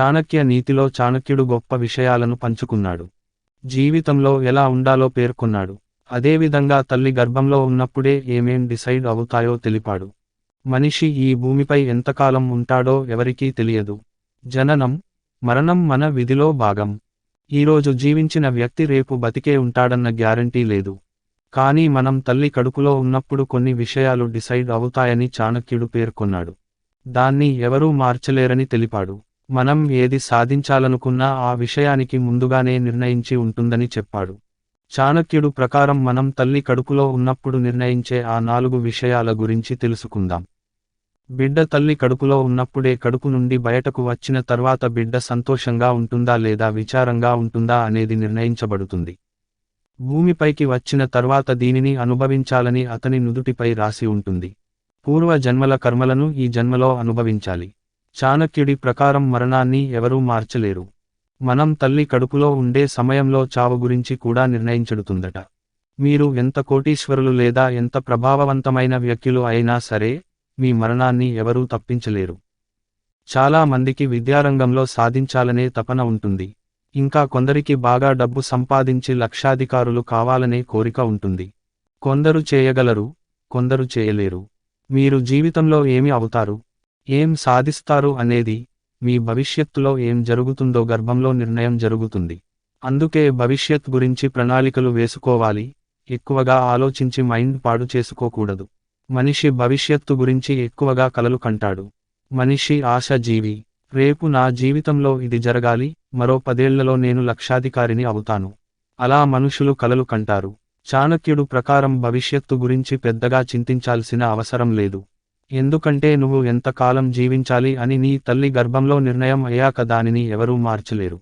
చాణక్య నీతిలో చాణక్యుడు గొప్ప విషయాలను పంచుకున్నాడు. జీవితంలో ఎలా ఉండాలో పేర్కొన్నాడు. అదేవిధంగా తల్లి గర్భంలో ఉన్నప్పుడే ఏమేం డిసైడ్ అవుతాయో తెలిపాడు. మనిషి ఈ భూమిపై ఎంతకాలం ఉంటాడో ఎవరికీ తెలియదు. జననం మరణం మన విధిలో భాగం. ఈరోజు జీవించిన వ్యక్తి రేపు బతికే ఉంటాడన్న గ్యారంటీ లేదు. కానీ మనం తల్లి కడుపులో ఉన్నప్పుడు కొన్ని విషయాలు డిసైడ్ అవుతాయని చాణక్యుడు పేర్కొన్నాడు. దాన్ని ఎవరూ మార్చలేరని తెలిపాడు. మనం ఏది సాధించాలనుకున్నా ఆ విషయానికి ముందుగానే నిర్ణయించి ఉంటుందని చెప్పాడు. చాణక్యుడు ప్రకారం మనం తల్లి కడుపులో ఉన్నప్పుడు నిర్ణయించే ఆ నాలుగు విషయాల గురించి తెలుసుకుందాం. బిడ్డ తల్లి కడుపులో ఉన్నప్పుడే కడుపు నుండి బయటకు వచ్చిన తర్వాత బిడ్డ సంతోషంగా ఉంటుందా లేదా విచారంగా ఉంటుందా అనేది నిర్ణయించబడుతుంది. భూమిపైకి వచ్చిన తర్వాత దీనిని అనుభవించాలని అతని నుదుటిపై రాసి ఉంటుంది. పూర్వ జన్మల కర్మలను ఈ జన్మలో అనుభవించాలి. చాణక్యుడి ప్రకారం మరణాన్ని ఎవరూ మార్చలేరు. మనం తల్లి కడుపులో ఉండే సమయంలో చావు గురించి కూడా నిర్ణయించడుతుందట. మీరు ఎంత కోటీశ్వరులు లేదా ఎంత ప్రభావవంతమైన వ్యక్తులు అయినా సరే మీ మరణాన్ని ఎవరూ తప్పించలేరు. చాలా మందికి విద్యారంగంలో సాధించాలనే తపన ఉంటుంది. ఇంకా కొందరికి బాగా డబ్బు సంపాదించి లక్షాధికారులు కావాలనే కోరిక ఉంటుంది. కొందరు చేయగలరు కొందరు చేయలేరు. మీరు జీవితంలో ఏమి అవుతారు? ఏం సాధిస్తారు అనేది మీ భవిష్యత్తులో ఏం జరుగుతుందో గర్భంలో నిర్ణయం జరుగుతుంది. అందుకే భవిష్యత్ గురించి ప్రణాళికలు వేసుకోవాలి ఎక్కువగా ఆలోచించి మైండ్ పాడు చేసుకోకూడదు. మనిషి భవిష్యత్తు గురించి ఎక్కువగా కలలు కంటాడు. మనిషి ఆశ జీవి రేపు నా జీవితంలో ఇది జరగాలి మరో పదేళ్ళలో నేను లక్షాధికారిని అవుతాను. అలా మనుషులు కలలు కంటారు. చాణక్యుడు ప్రకారం భవిష్యత్తు గురించి పెద్దగా చింతించాల్సిన అవసరం లేదు. ఎందుకంటే నువ్వు ఎంతకాలం జీవించాలి అని నీ తల్లి గర్భంలో నిర్ణయం అయ్యాక దానిని ఎవరూ మార్చలేరు.